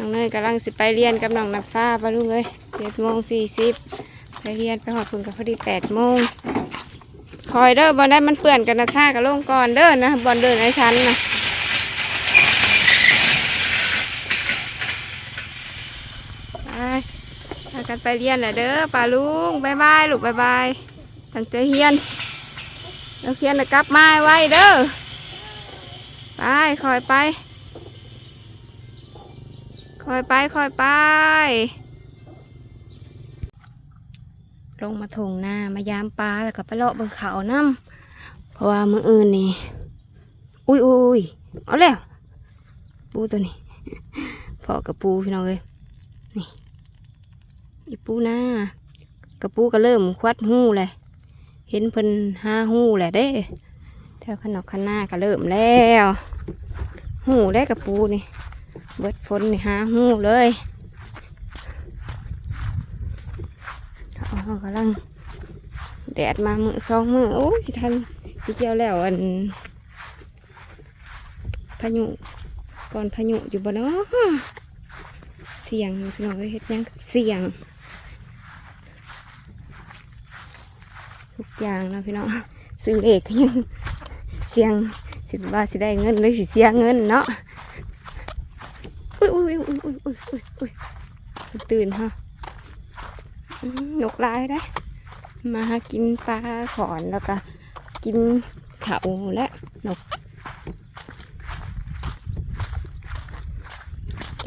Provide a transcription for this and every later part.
น้องเนยกำลังสิไปเรียนกับน้องนักซาปะลุงเอ้ยเจ็ดโมงสี่สิบไปเรียนไปหอดพุ่นกับพอดีแปดโมงคอยเด้อบอลได้มันเปื่อนกันนักซากับลงก่อนเด้อนะบอลเดินไอ้ชั้นนะไปกันไปเรียนแหละเด้อป้าลุงบายบายลูกบายบายตั้งใจเรียนแล้วเรียนแล้วกลับมาไว้เด้อไปคอยไป คอยไปคอยไป ลงมาถงหน้ามายามปลาแล้วก็ไปเลาะบนเขาน้ำเพราะว่ามืออื่นนี่ อุ้ยอุ้ยเอาแล้ว ปูตัวนี้พอกับปูพี่น้องเลยนี่อีปูหน้ากระปูก็เริ่มควัดหูเลยเห็นเพิ่นห้าหูแหละเด้แถวขนอกขน้าก็เริ่มแล้ว หูได้กระปูนี่ เบิดฝนนี่หาหูเลยเขากำลังแดดมามือสองมือโอ้ยสิทันสิเกี่ยวแล้วอันพายุก่อนพายุอยู่บ่เนาะเสียงพี่น้องเอ้เฮ็ดยังเสียงทุกอย่างนะพี่น้องซื้อเลขก็ยังเสียงสิบาทสิได้เงินหรือสิเสียเงินเนาะ อุ้ยอุ้ยอุ้ยอุ้ยอุ้ยอุ้ยตื่นฮะนกลายได้ มากินปลาขอนแล้วก็กินเขาและนก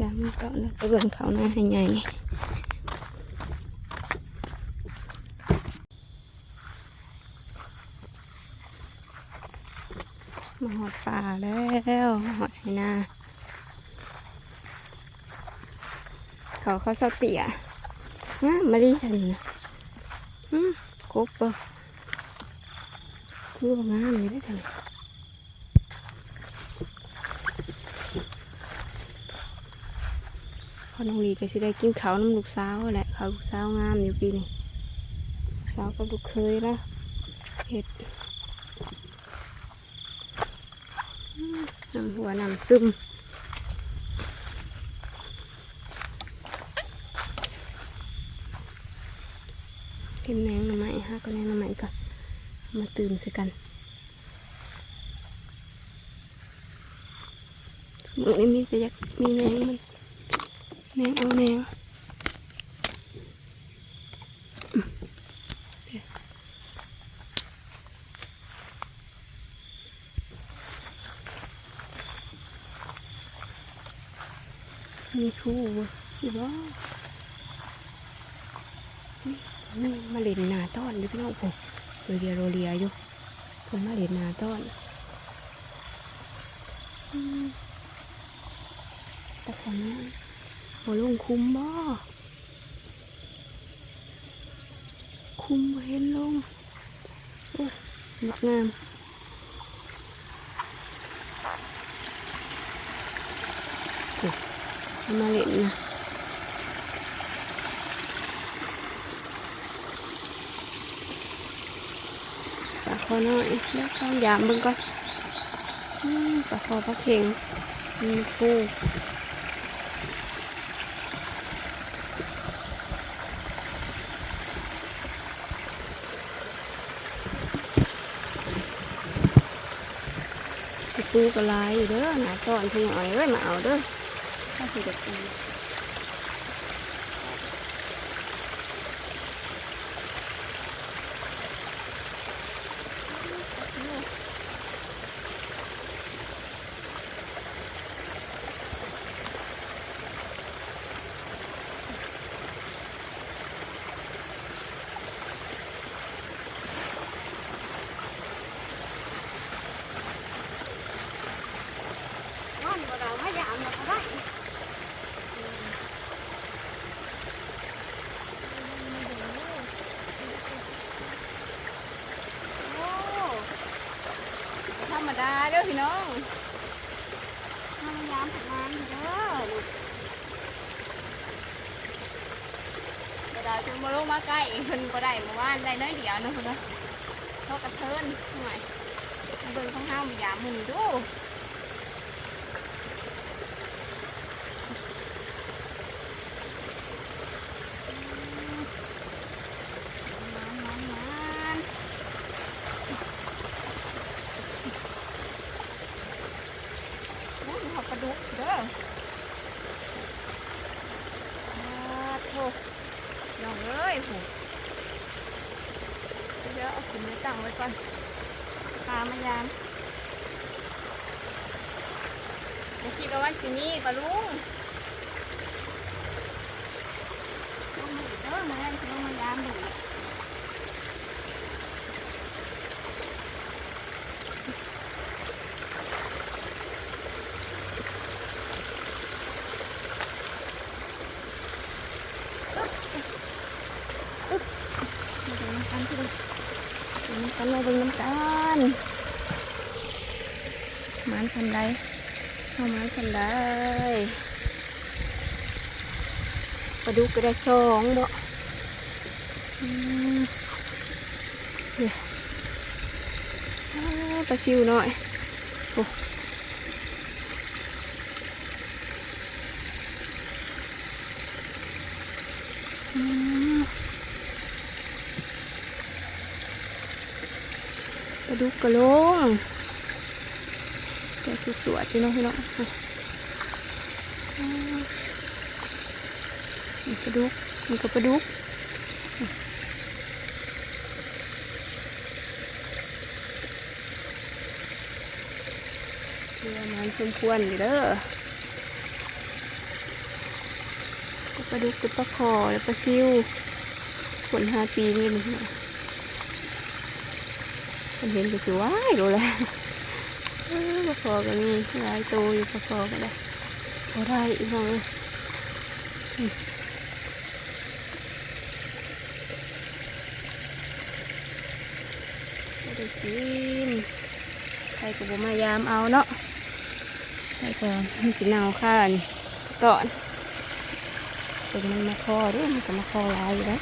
จำก่อนแล้วไปเบิ่งเขาหน้าให้ใหญ่มาหอดป่าแล้วหอดให้หน้า เขาเขาเสาเตี่ยงามาดีทันนะอืมกบปะคือว่งามเลยได้ทันพอน้องลีก็สิได้กินเขาน้ำลูกสาวแหละเขาลูกสาวงามอยู่ปีนี้สาวกับลูกเคยละเห็ดน้ำหัวน้ำซึม เก็บแมงหน่อไม้ฮะก็แมงหน่อไม้ก่อนมาตื่มใส่กันมือนี้มีแต่อยากมีแมงมันแมงเอาแมงมีทูบ่สิบ่นี่ มาเล่นนาต้อนอยู่พี่น้องผมโรเรียโรเรียอยู่ผมมาเล่นนาต้อนอืมแต่คนนี้โหลุงคุ้มบ่คุ้มเห็นลงโอ้ยงดงามมาเล่นนะ ปลา คอน้อยแล้วต้องยามเบิ่งก่อนปลาคอปลาเข็งมีปูปูกระลายอยู่เด้อหนาตอนพี่หน่อยเอ้ยมาเอาเด้อถ้าสิเด็กปู นอนบ่เราไม่ยามเราก็ได้โอ้ธรรมดาเด้อพี่น้องทำยามทำงานเด้อบ่ได้เพิ่นบ่ลงมาใกล้เพิ่นบ่ได้เมื่อวานได้น้อยเดียวนะเพิ่นเนาะเขากระเทินหน่อยมเบิ่งของเฮามายามหมึงดู ระด้ออาโถน้องเอ้ยผูเดี๋ยวเอาขึ้นไว้ตั้งไว้ก่อนปลามายามอย่าคิดว่าสินี้ปลาลุงลงมาอีกเด้อมาแล้วลงมายามดู มาดูน้ำกันที่ดูดูน้ำกันมาเบิ่งน้ำกัน หมันไดเอามันสันไดปลาดุกก็ได้สองบ่ปลาชิวหน่อยโอ้อืมกระดูกกระโลง แต่คือสวยพี่น้องพี่น้องอะอ่านี่กระดูกนี่ก็กระดูกเรือมันสมควรอยู่เด้อก็ปลาดุกกับปลาคอแล้วปลาซิวผลห้าปีนี่มันเห็นก็สวยดูแลเออ ปลาคอก็มีหลายตัวอยู่ปลาคอก็ได้พอได้อีกหน่อยได้กินใครก็บมายามเอาเนาะใครก็มันสิเนาข้านี่ก่อนเป็นมันมาคอด้วยมันก็มาคอลายอยู่แล้ว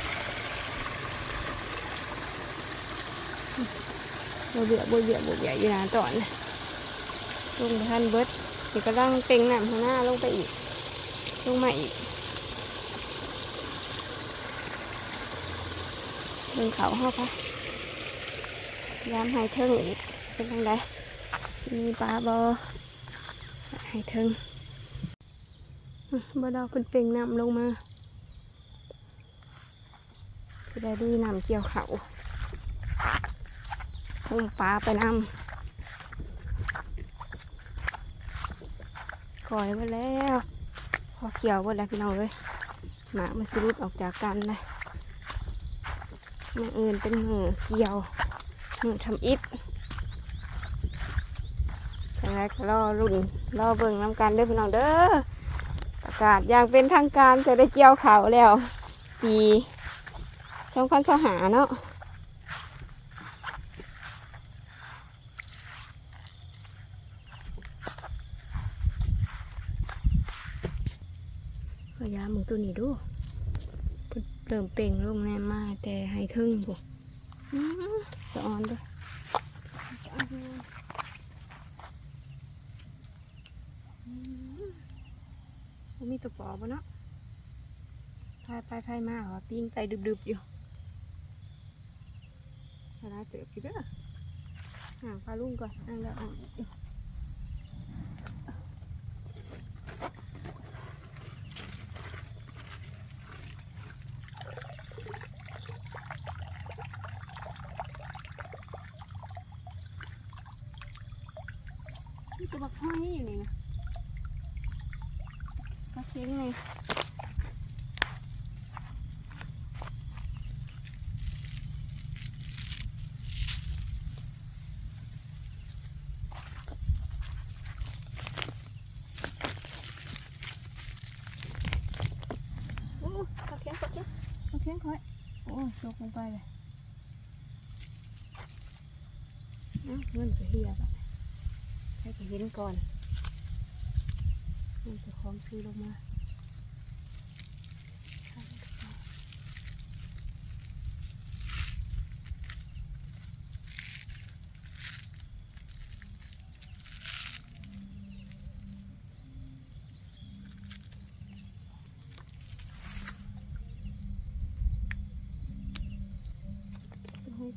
บวเบื่อบ่เบื่อบ่เบื่อยู่นะตอนน่ะ ลงไปทันเบิดเดี๋ยวก็ร่างเต็งนำข้างหน้าลงไปอีก ลงมาอีกเดินเขาห้าปะยามใหายเทิงอีก เป็นยังไงมีปลาบอใหายเทิงอื้อบ่ดอกเป็นเป่งน้ำลงมาจะได้ดูน้ำเกี่ยวเขาพุ่งปลาไปนำ ก่อยไปแล้วพอเกี่ยวหมดแล้วพี่น้องเลยหมามันสรุดออกจากกันเลยมืออื่นเป็นมือเกี่ยวมือทำอิฐจังไรก็รอรุ่นรอเบิ่งน้ำกันเด้อพี่น้องเด้อประกาศอย่างเป็นทางการจะได้เกี่ยวเขาแล้ว ปีสองพันสหาเนาะ พยายามมึง ตัวนี้ดูเพิ่นเริ่มเป่งลงแน่มากแต่ให้ทึ่งบุสะออนด้วยมีตัวปอปะเนาะพายไปพายมาว่าปิ้งไตดึบๆอยู่อะไรเติบกี่เด้อห่างปลาลุ่งก่อนนั่งแล้วอ่อยู่ นี่ตัว บักห้อยอยู่นี่นะปลาเค็งไงโอ้ปลาเค็งปลาเค็งปลาเค็งค่อยโอ้ยตกลงไปเลยเอ้าเงินจะเฮียบอะให้ไป เห็นก่อนมันจะคล้องซื้อลงมา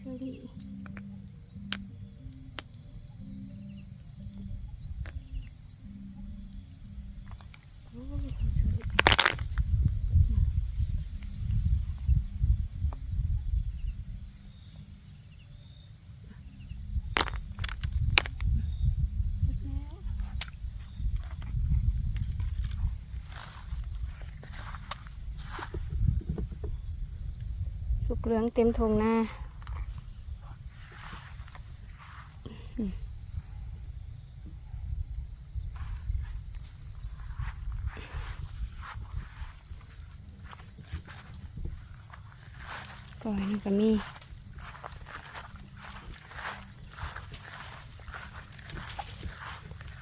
ให้ เหลืองเต็มทงหน้าก่อยนั่นก็มี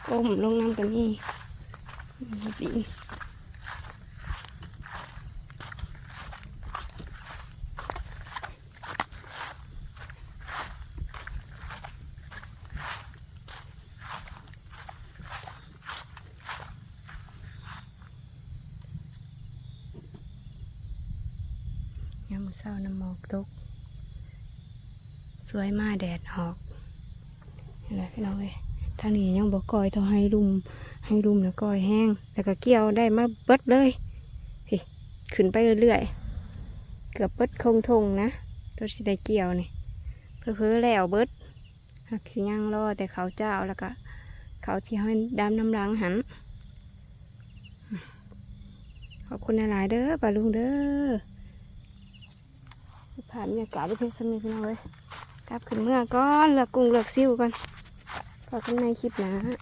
ก้มลงน้ำกันนี่ดิ นยามมื้าน้ำหมอกตก สวยมากแดดออกนไหมพี่น้องเอ้ยทางนี้ยังบอกกอยเท่าให้รุมให้รุมนะกอยแห้งแล้วก็เกี่ยวได้มาเบิดเลยพี่ขึ้นไปเรื่อยๆเกือบเบิดคงทงนะตัวที่ได้เกี่ยวนี่เพื่อแล้วเบิดหักสิย่างรอแต่เขาเจ้าแล้วก็ เขาที่ให้ดำน้ำล้างหันขอบคุณหลายเด้อป้าลุงเด้อ ผ่านบรรยากาศไปเพียงสมิพี่น้องเลยกลับขึ้นเมื่อก่อนเลือกกุ้งเลือกซิวก่อนพอกันในคลิปหนะ